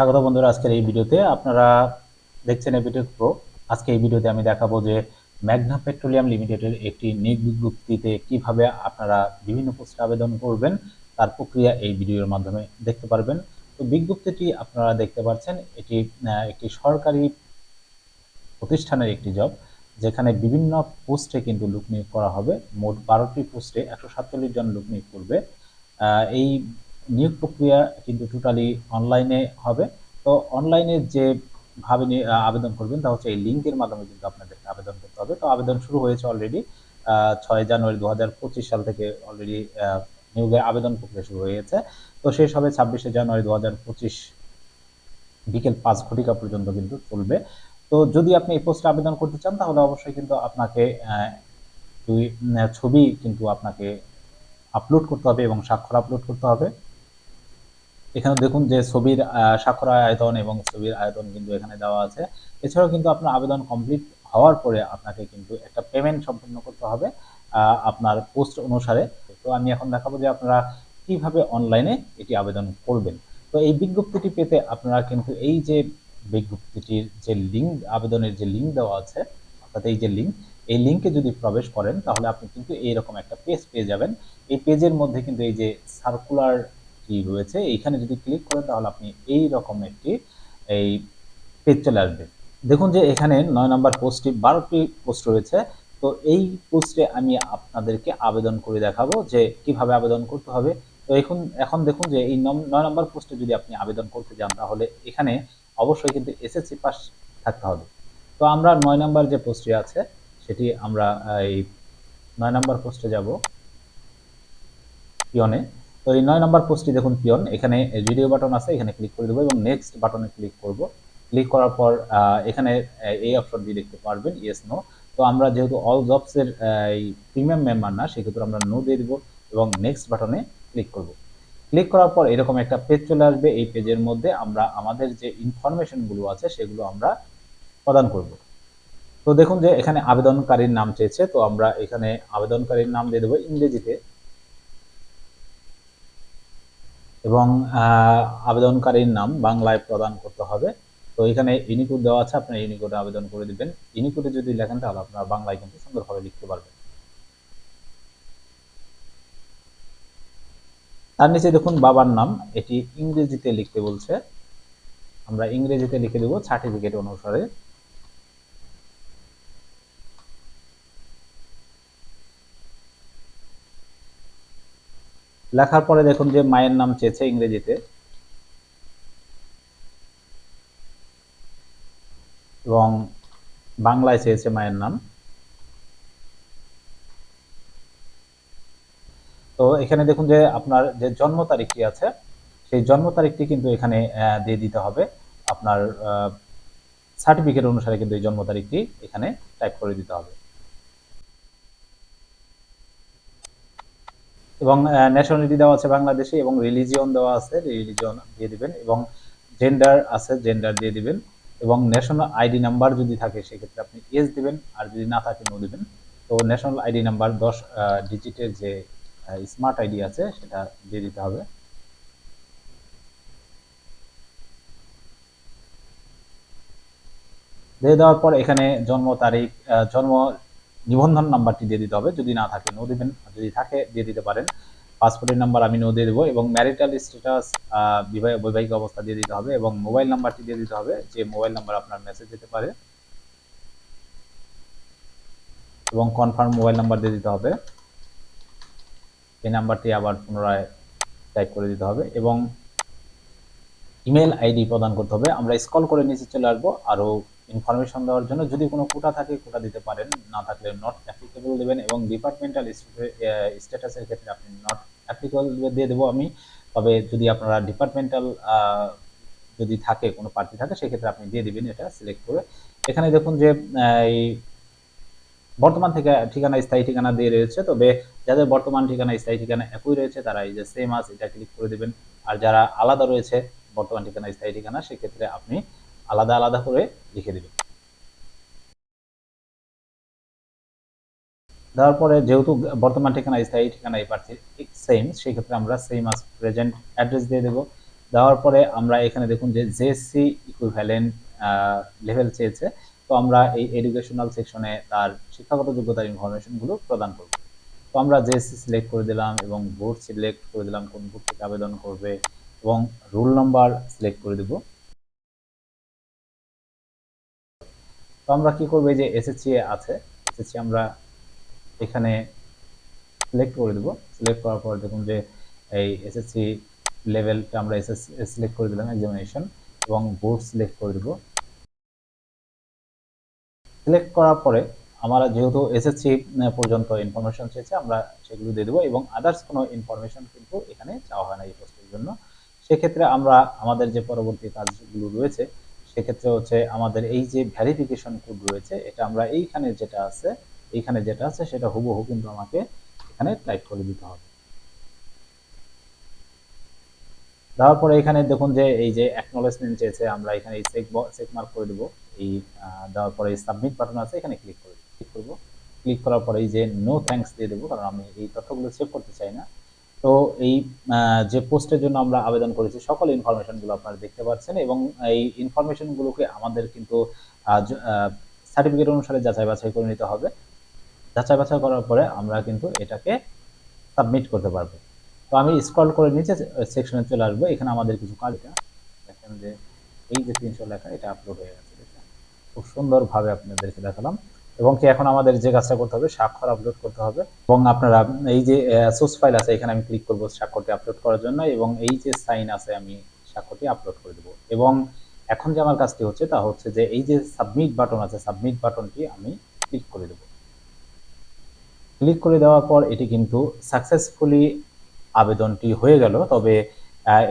স্বাগত বন্ধুরা আজকের এই ভিডিওতে। আপনারা দেখছেন এবিটেক প্রো। আজকে এই ভিডিওতে আমি দেখাবো যে ম্যাগনা পেট্রোলিয়াম লিমিটেডের একটি নিয়োগ বিজ্ঞপ্তিতে কীভাবে আপনারা বিভিন্ন পোস্টে আবেদন করবেন, তার প্রক্রিয়া এই ভিডিওর মাধ্যমে দেখতে পারবেন। তো বিজ্ঞপ্তিটি আপনারা দেখতে পাচ্ছেন, এটি একটি সরকারি প্রতিষ্ঠানের একটি জব, যেখানে বিভিন্ন পোস্টে কিন্তু লোক নিয়োগ করা হবে। মোট বারোটি পোস্টে একশো সাতচল্লিশ জন লোক নিয়োগ করবে। এই নিয়োগ প্রক্রিয়া কিন্তু টোটালি অনলাইনে হবে। তো অনলাইনে যে ভাবে আবেদন করবেন তা হচ্ছে এই লিঙ্কের মাধ্যমে কিন্তু আপনাদেরকে আবেদন করতে হবে। তো আবেদন শুরু হয়েছে অলরেডি ছয় জানুয়ারি দু সাল থেকে অলরেডি নিয়োগের আবেদন প্রক্রিয়া শুরু হয়েছে। তো শেষ হবে ছাব্বিশে জানুয়ারি দু হাজার পঁচিশ বিকেল পাঁচ ঘটিকা পর্যন্ত কিন্তু চলবে। তো যদি আপনি এই পোস্টে আবেদন করতে চান, তাহলে অবশ্যই কিন্তু আপনাকে ছবি কিন্তু আপনাকে আপলোড করতে হবে এবং স্বাক্ষর আপলোড করতে হবে। এখানে দেখুন যে ছবির স্বাক্ষর আয়তন এবং ছবির আয়তন কিন্তু এখানে দেওয়া আছে। এছাড়াও কিন্তু আপনার আবেদন কমপ্লিট হওয়ার পরে আপনাকে কিন্তু একটা পেমেন্ট সম্পূর্ণ করতে হবে আপনার পোস্ট অনুসারে। তো আমি এখন দেখাবো যে আপনারা কীভাবে অনলাইনে এটি আবেদন করবেন। তো এই বিজ্ঞপ্তিটি পেতে আপনারা কিন্তু এই যে বিজ্ঞপ্তিটির যে লিঙ্ক আবেদনের যে লিঙ্ক দেওয়া আছে, অর্থাৎ এই যে লিঙ্ক এই লিঙ্কে যদি প্রবেশ করেন, তাহলে আপনি কিন্তু এইরকম একটা পেজ পেয়ে যাবেন। এই পেজের মধ্যে কিন্তু এই যে সার্কুলার কি রয়েছে এইখানে যদি ক্লিক করেন তাহলে আপনি এই রকম একটি, এই পেজ চলে আসবে। দেখুন যে এখানে নয় নম্বর পোস্টটি বারোটি পোস্ট রয়েছে। তো এই পোস্টে আমি আপনাদেরকে আবেদন করে দেখাবো যে কীভাবে আবেদন করতে হবে। তো এখন এখন দেখুন যে এই নয় নম্বর পোস্টে যদি আপনি আবেদন করতে যান তাহলে এখানে অবশ্যই কিন্তু এসএসসি পাস থাকতে হবে। তো আমরা নয় নম্বর যে পোস্টটি আছে, সেটি আমরা, এই নয় নম্বর পোস্টে যাব। পিয়নে তো এই নয় নম্বর পোস্টটি দেখুন, পিয়ন। এখানে ভিডিও বাটন আছে, এখানে ক্লিক করে দেবো এবং নেক্সট বাটনে ক্লিক করব। ক্লিক করার পর এখানে এই অপশনটি দেখতে পারবেন ইয়েস নো তো আমরা যেহেতু অল জবসের এই প্রিমিয়াম মেম্বার না, সেক্ষেত্রে আমরা নো দিয়ে দিব এবং নেক্সট বাটনে ক্লিক করব। ক্লিক করার পর এরকম একটা পেজ চলে আসবে, এই পেজের মধ্যে আমরা আমাদের যে ইনফরমেশনগুলো আছে, সেগুলো আমরা প্রদান করব। তো দেখুন যে এখানে আবেদনকারীর নাম চেয়েছে, তো আমরা এখানে আবেদনকারীর নাম দিয়ে দেবো ইংরেজিতে। এবং আবেদনকারীর নাম বাংলায় প্রদান করতে হবে। তো এখানে ইউনিকোড দেওয়া আছে, আপনার ইউনিকোডে আবেদন করে দিবেন। ইউনিকোডে যদি লেখেন তাহলে আপনার বাংলায় কিন্তু সুন্দরভাবে লিখতে পারবেন। তার নিচে দেখুন বাবার নাম, এটি ইংরেজিতে লিখতে বলছে। আমরা ইংরেজিতে লিখে দেবো সার্টিফিকেট অনুসারে। লেখার পরে দেখুন যে মায়ের নাম চেয়েছে ইংরেজিতে। এবং বাংলায় চেয়েছে মায়ের নাম। তো এখানে দেখুন যে আপনার যে জন্ম তারিখটি আছে, সেই জন্ম তারিখটি কিন্তু এখানে দিয়ে দিতে হবে। আপনার সার্টিফিকেট অনুসারে কিন্তু এই জন্ম তারিখটি এখানে টাইপ করে দিতে হবে। এবং ন্যাশনালিটি দেওয়া আছে বাংলাদেশে এবং রিলিজিয়ন দেওয়া আছে রিলিজিয়ন দিয়ে দিবেন এবং জেন্ডার আছে জেন্ডার দিয়ে দিবেন এবং ন্যাশনাল আইডি নাম্বার যদি থাকে, সেক্ষেত্রে আপনি এস দিবেন, আর যদি না থাকে নো দিবেন। তো ন্যাশনাল আইডি নাম্বার দশ ডিজিটের যে স্মার্ট আইডি আছে, সেটা দিয়ে দিতে হবে। দিয়ে দেওয়ার পর এখানে জন্ম তারিখ জন্ম নিবন্ধন নাম্বারটি দিয়ে দিতে হবে। যদি না থাকে নো দিবেন। যদি থাকে, দিয়ে দিতে পারেন। পাসপোর্টের নাম্বার আমি নো দিয়ে দেবো এবং ম্যারিটাল স্ট্যাটাস বৈবাহিক অবস্থা দিয়ে দিতে হবে এবং মোবাইল নাম্বারটি দিয়ে দিতে হবে। যে মোবাইল নাম্বার আপনার মেসেজ যেতে পারে এবং কনফার্ম মোবাইল নাম্বার দিয়ে দিতে হবে। এই নাম্বারটি আবার পুনরায় টাইপ করে দিতে হবে এবং ইমেল আইডি প্রদান করতে হবে। আমরা স্কল করে নিচে চলে আসব। আরও ইনফরমেশন দেওয়ার জন্য যদি কোনো কোটা থাকে, কোটা দিতে পারেন। না থাকলে নট অ্যাপ্লিকেবল দেবেন এবং ডিপার্টমেন্টাল স্ট্যাটাসের ক্ষেত্রে আপনি নট অ্যাপ্লিকেবল দিয়ে দেবো আমি। তবে যদি আপনারা ডিপার্টমেন্টাল যদি থাকে, কোনো প্রার্থী থাকে, সেক্ষেত্রে আপনি দিয়ে দিবেন এটা সিলেক্ট করে। এখানে দেখুন যে এই বর্তমান থেকে ঠিকানা স্থায়ী ঠিকানা দিয়ে রয়েছে। তবে যাদের বর্তমান ঠিকানা স্থায়ী ঠিকানা একই রয়েছে, তারা এই যে সেম আস এটা ক্লিক করে দেবেন। আর যারা আলাদা রয়েছে, বর্তমান ঠিকানা স্থায়ী ঠিকানা, সেক্ষেত্রে আপনি আলাদা আলাদা করে লিখে দিবেন দেওয়ার পরে যেহেতু বর্তমান ঠিকানা স্থায়ী ঠিকানা এই প্রার্থীর সেম সেক্ষেত্রে আমরা সেম আস প্রেজেন্ট অ্যাড্রেস দিয়ে দেবো। দেওয়ার পরে আমরা এখানে দেখুন যে জেএসসি ইকুইভ্যালেন্ট লেভেল চেয়েছে। তো আমরা এই এডুকেশনাল সেকশনে তার শিক্ষাগত যোগ্যতার ইনফরমেশনগুলো প্রদান করব। তো আমরা জেএসসি সিলেক্ট করে দিলাম এবং বোর্ড সিলেক্ট করে দিলাম কোন বোর্ড থেকে আবেদন করবে এবং রোল নাম্বার সিলেক্ট করে দেব। তো আমরা কি করব? এই যে এসএসসি আছে। এসএসসি আমরা এখানে সিলেক্ট করে দেব। সিলেক্ট করার পর দেখুন যে এই এসএসসি লেভেলটা আমরা এসএসসি সিলেক্ট করে দিলাম এক্সামিনেশন এবং বোর্ড সিলেক্ট করে দেব। সিলেক্ট করার পরে আমরা যেহেতু এসএসসি পর্যন্ত ইনফরমেশন চেয়েছে, আমরা সেগুলো দিয়ে দেবো এবং আদার্স কোনো ইনফরমেশন কিন্তু এখানে চাওয়া হয় না এই পোস্টের জন্য। সেক্ষেত্রে আমরা আমাদের যে পরবর্তী কাজগুলো রয়েছে সেক্ষেত্রে হচ্ছে আমাদের এই যে ভ্যারিফিকেশন কোড রয়েছে, এটা আমরা এইখানে যেটা আছে, এইখানে যেটা আছে সেটা হুবহু কিন্তু আমাকে এখানে টাইপ করে দিতে হবে। দেওয়ার পরে এখানে দেখুন যে এই যে অ্যাকনোলেজমেন্ট চেয়েছে, আমরা এখানে এই চেক চেক মার্ক করে দেবো। এই দেওয়ার পরে সাবমিট বাটন আছে, এখানে ক্লিক করে ক্লিক করব ক্লিক করার পরে এই যে নো থ্যাঙ্কস দিয়ে দেবো, কারণ আমি এই তথ্যগুলো সেভ করতে চাই না। তো এই যে পোস্টের জন্য আমরা আবেদন করেছি, সকল ইনফরমেশনগুলো আপনারা দেখতে পাচ্ছেন এবং এই ইনফরমেশনগুলোকে আমাদের কিন্তু সার্টিফিকেট অনুসারে যাচাই বাছাই করে নিতে হবে। যাচাই বাছাই করার পরে আমরা কিন্তু এটাকে সাবমিট করতে পারব। তো আমি স্ক্রল করে নিচে সেকশনে চলে আসব। এখানে আমাদের কিছু কাজ দেখেন যে এই যে তিনশো লেখা, এটা আপলোড হয়ে গেছে। খুব সুন্দরভাবে আপনাদেরকে দেখালাম। এবং কি এখন আমাদের যে কাজটা করতে হবে, স্বাক্ষর আপলোড করতে হবে। এবং আপনারা এই যে সোর্স ফাইল আছে, এখানে আমি ক্লিক করব স্বাক্ষরটি আপলোড করার জন্য এবং এই যে সাইন আছে, আমি স্বাক্ষরটি আপলোড করে দেব। এবং এখন যে আমার কাজটি হচ্ছে, তা হচ্ছে যে এই যে সাবমিট বাটন আছে সাবমিট বাটনটি আমি ক্লিক করে দেব। ক্লিক করে দেওয়ার পর এটি কিন্তু সাকসেসফুলি আবেদনটি হয়ে গেল। তবে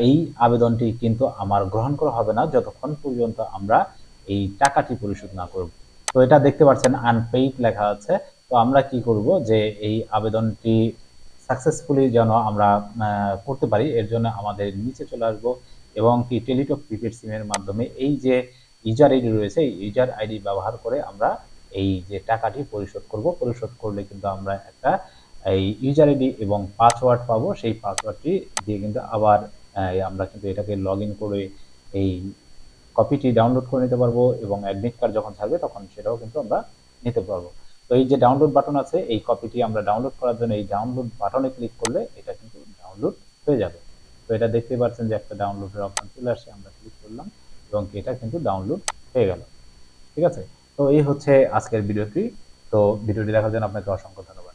এই আবেদনটি কিন্তু আমার গ্রহণ করা হবে না, যতক্ষণ পর্যন্ত আমরা এই টাকাটি পরিশোধ না করব। তো এটা দেখতে পাচ্ছেন আনপেইড লেখা আছে। তো আমরা কি করব যে এই আবেদনটি সাকসেসফুলি যেন আমরা করতে পারি, এর জন্য আমাদের নিচে চলে আসব এবং কি টেলিটক প্রিপেড সিমের মাধ্যমে এই যে ইউজার আইডি রয়েছে, এই ইউজার আইডি ব্যবহার করে আমরা এই যে টাকাটি পরিশোধ করব। পরিশোধ করলে কিন্তু আমরা একটা, এই ইউজার আইডি এবং পাসওয়ার্ড পাবো। সেই পাসওয়ার্ডটি দিয়ে কিন্তু আবার আমরা কিন্তু এটাকে লগ ইন করে এই কপিটি ডাউনলোড করে নিতে পারব এবং অ্যাডমিট কার্ড যখন থাকবে তখন সেটাও কিন্তু আমরা নিতে পারব। তো এই যে ডাউনলোড বাটন আছে, এই কপিটি আমরা ডাউনলোড করার জন্য এই ডাউনলোড বাটনে ক্লিক করলে এটা কিন্তু ডাউনলোড হয়ে যাবে। তো এটা দেখতে পাচ্ছেন যে একটা ডাউনলোডের অপশন চলে আসছে, আমরা ক্লিক করলাম এবং এটা কিন্তু ডাউনলোড হয়ে গেল। ঠিক আছে? তো এই হচ্ছে আজকের ভিডিওটি তো ভিডিওটি দেখার জন্য আপনাকে অসংখ্য ধন্যবাদ।